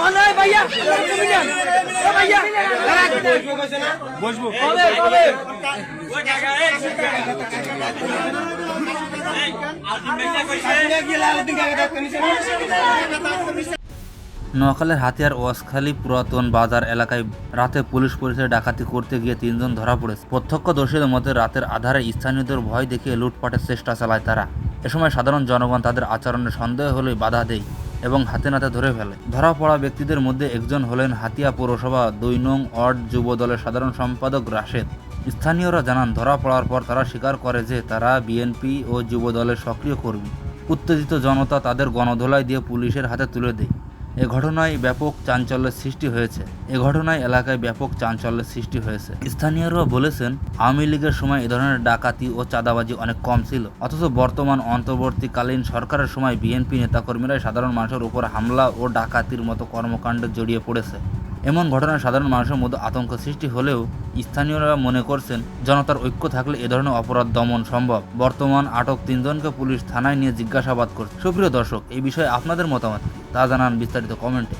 ও ভাইয়া ও ভাইয়া। বসবো। কবে কবে নোয়াখালীর হাতিয়ার ওয়াসখালী পুরাতন বাজার এলাকায় রাতে পুলিশ পরিচয় ডাকাতি করতে গিয়ে তিনজন ধরা পড়েছে। প্রত্যক্ষদর্শীদের মধ্যে রাতের আধারে স্থানীয়দের ভয় দেখিয়ে লুটপাটের চেষ্টা চালায় তারা। এ সময় সাধারণ জনগণ তাদের আচরণে সন্দেহ হলেই বাধা দেয়। এবং হাতে নাতে ধরে ফেলে। ধরা পড়া ব্যক্তিদের মধ্যে একজন হলেন হাতিয়া পৌরসভা দুই নং ওয়ার্ড যুব দলের সাধারণ সম্পাদক রাশেদ। স্থানীয়রা জানান ধরা পড়ার পর তারা স্বীকার করে যে তারা বিএনপি ও যুব দলের সক্রিয় কর্মী। উত্তেজিত জনতা তাদের গণধোলাই দিয়ে পুলিশের হাতে তুলে দেয়। এ ঘটনায় ব্যাপক চাঞ্চল্যের সৃষ্টি হয়েছে। এ ঘটনায় এলাকায় ব্যাপক চাঞ্চল্যের সৃষ্টি হয়েছে। স্থানীয়রা বলেছেন, আওয়ামী লীগের সময় এ ধরনের ডাকাতি ও চাঁদাবাজি অনেক কম ছিল। অথচ বর্তমান অন্তর্বর্তীকালীন সরকারের সময় বিএনপি নেতাকর্মীরাই সাধারণ মানুষের উপর হামলা ও ডাকাতির মতো কর্মকাণ্ডে জড়িয়ে পড়েছে। এমন ঘটনায় সাধারণ মানুষের মধ্যে আতঙ্ক সৃষ্টি হলেও স্থানীয়রা মনে করছেন, জনতার ঐক্য থাকলে এ ধরনের অপরাধ দমন সম্ভব। বর্তমান আটক তিনজনকে পুলিশ থানায় নিয়ে জিজ্ঞাসাবাদ করছে। সুপ্রিয় দর্শক, এই বিষয়ে আপনাদের মতামত? তা জানান বিস্তারিত কমেন্টে।